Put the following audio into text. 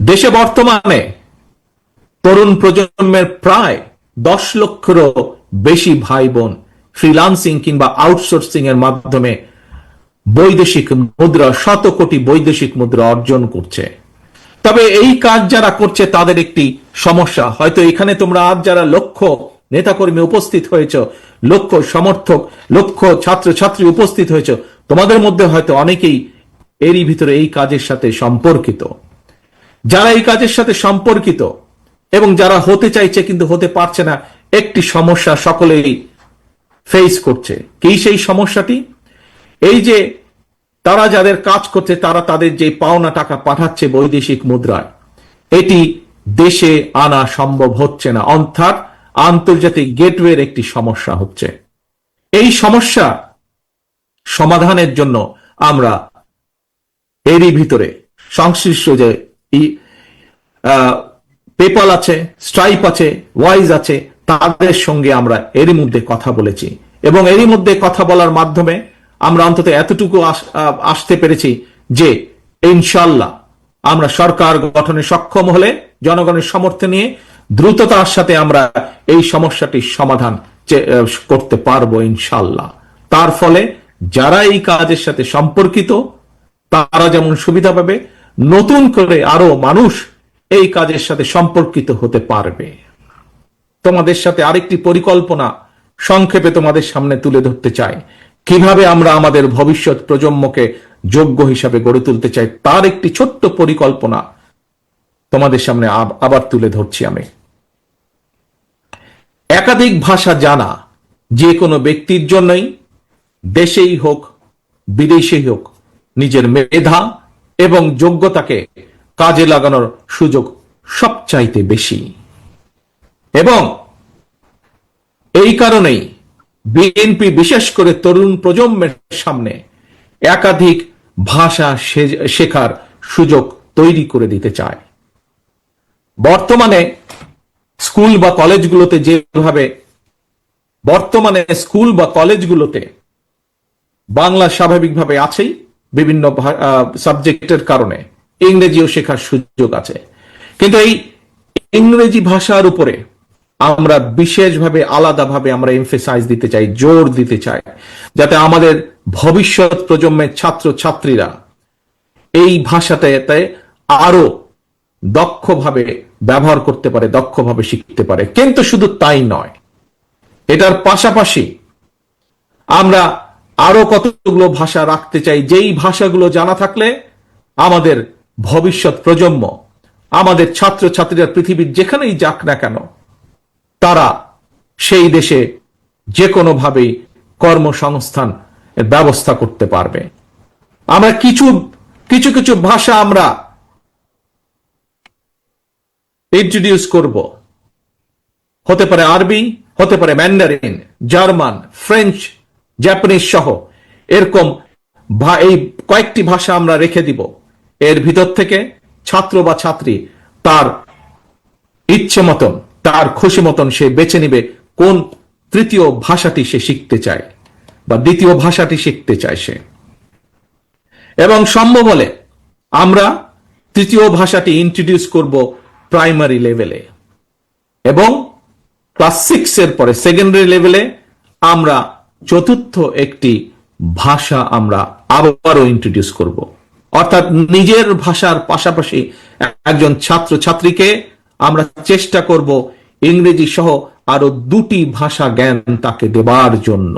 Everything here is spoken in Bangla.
দেশে বর্তমানে তরুণ প্রজন্মের প্রায় দশ লক্ষেরও বেশি ভাই বোন ফ্রিলান্সিং কিংবা আউটসোর্সিং এর মাধ্যমে বৈদেশিক মুদ্রা শত কোটি বৈদেশিক মুদ্রা অর্জন করছে। তবে এই কাজ যারা করছে, তাদের একটি সমস্যা। হয়তো এখানে তোমরা আজ যারা লক্ষ নেতাকর্মী উপস্থিত হয়েছ লক্ষ সমর্থক লক্ষ ছাত্রছাত্রী উপস্থিত হয়েছে, তোমাদের মধ্যে হয়তো অনেকেই এরই ভিতরে এই কাজের সাথে সম্পর্কিত। যারা এই কাজের সাথে সম্পর্কিত এবং যারা হতে চাইছে কিন্তু হতে পারছে না, একটি সমস্যা সকলেই ফেস করছে। কি সেই সমস্যাটি? এই যে তারা যাদের কাজ করছে, তারা তাদের যে পাওনা টাকা পাঠাচ্ছে বৈদেশিক মুদ্রায়, এটি দেশে আনা সম্ভব হচ্ছে না। অর্থাৎ আন্তর্জাতিক গেটওয়ের একটি সমস্যা হচ্ছে। এই সমস্যা সমাধানের জন্য আমরা এরই ভিতরে সংশ্লিষ্ট যে পেপাল আছে স্ট্রাইপ আছে ওয়াইজ আছে, তাদের সঙ্গে আমরা এরই মধ্যে কথা বলেছি। এবং এরই মধ্যে কথা বলার মাধ্যমে আমরা অন্তত এতটুকু আসতে পেরেছি যে ইনশাল্লাহ আমরা সরকার গঠনে সক্ষম হলে, জনগণের সমর্থন নিয়ে দ্রুততার সাথে আমরা এই সমস্যাটির সমাধান করতে পারব ইনশাল্লাহ তার ফলে যারা এই কাজের সাথে সম্পর্কিত, তারা যেমন সুবিধা পাবে নতুন করে আরও মানুষ এই কাজের সাথে সম্পর্কিত হতে পারবে। তোমাদের সাথে আরেকটি পরিকল্পনা সংক্ষেপে তোমাদের সামনে তুলে ধরতে চাই। কীভাবে আমরা আমাদের ভবিষ্যৎ প্রজন্মকে যোগ্য হিসাবে গড়ে তুলতে চাই, তার একটি ছোট্ট পরিকল্পনা তোমাদের সামনে আবার তুলে ধরছি আমি। একাধিক ভাষা জানা যে কোনো ব্যক্তির জন্যই দেশেই হোক, বিদেশেই হোক, নিজের মেধা এবং যোগ্যতাকে কাজে লাগানোর সুযোগ সবচাইতে বেশি। এবং এই কারণেই বিএনপি, বিশেষ করে তরুণ প্রজন্মের সামনে একাধিক ভাষা শেখার সুযোগ তৈরি করে দিতে চায়। বর্তমানে স্কুল বা কলেজগুলোতে যেভাবে বর্তমানে স্কুল বা কলেজগুলোতে বাংলা স্বাভাবিকভাবে আছেই বিভিন্ন সাবজেক্টের কারণে। ইংরেজিও শেখার সুযোগ আছে। কিন্তু এই ইংরেজি ভাষার উপরে আমরা বিশেষভাবে, আলাদাভাবে আমরা এমফেসাইজ দিতে চাই, জোর দিতে চাই, যাতে আমাদের ভবিষ্যৎ প্রজন্মের ছাত্র ছাত্রীরা এই ভাষাটাতে আরও দক্ষভাবে ব্যবহার করতে পারে, দক্ষভাবে শিখতে পারে। কিন্তু শুধু তাই নয়, এটার পাশাপাশি আমরা আরও কতগুলো ভাষা রাখতে চাই, যেই ভাষাগুলো জানা থাকলে আমাদের ভবিষ্যৎ প্রজন্ম, আমাদের ছাত্র ছাত্রীরা পৃথিবীর যেখানেই যাক না কেন, তারা সেই দেশে যে কোনোভাবেই কর্মসংস্থান ব্যবস্থা করতে পারবে। আমরা কিছু কিছু কিছু ভাষা আমরা ইন্ট্রোডিউস করব। হতে পারে আরবি, হতে পারে ম্যান্ডারিন জার্মান ফ্রেঞ্চ জাপানিজ সহ। এরকম এই কয়েকটি ভাষা আমরা রেখে দিব। এর ভিতর থেকে ছাত্র বা ছাত্রী তার ইচ্ছে মতন, তার খুশি মতন সে বেছে নিবে কোন তৃতীয় ভাষাটি সে শিখতে চায় বা দ্বিতীয় ভাষাটি শিখতে চায় সে। এবং সম্ভব হলে আমরা তৃতীয় ভাষাটি ইন্ট্রোডিউস করব প্রাইমারি লেভেলে এবং ক্লাস সিক্স এর পরে সেকেন্ডারি লেভেলে আমরা চতুর্থ একটি ভাষা আমরা আবারও ইন্ট্রোডিউস করব। অর্থাৎ নিজের ভাষার পাশাপাশি একজন ছাত্র ছাত্রীকে আমরা চেষ্টা করব ইংরেজি সহ আরও দুটি ভাষা জ্ঞান তাকে দেবার জন্য।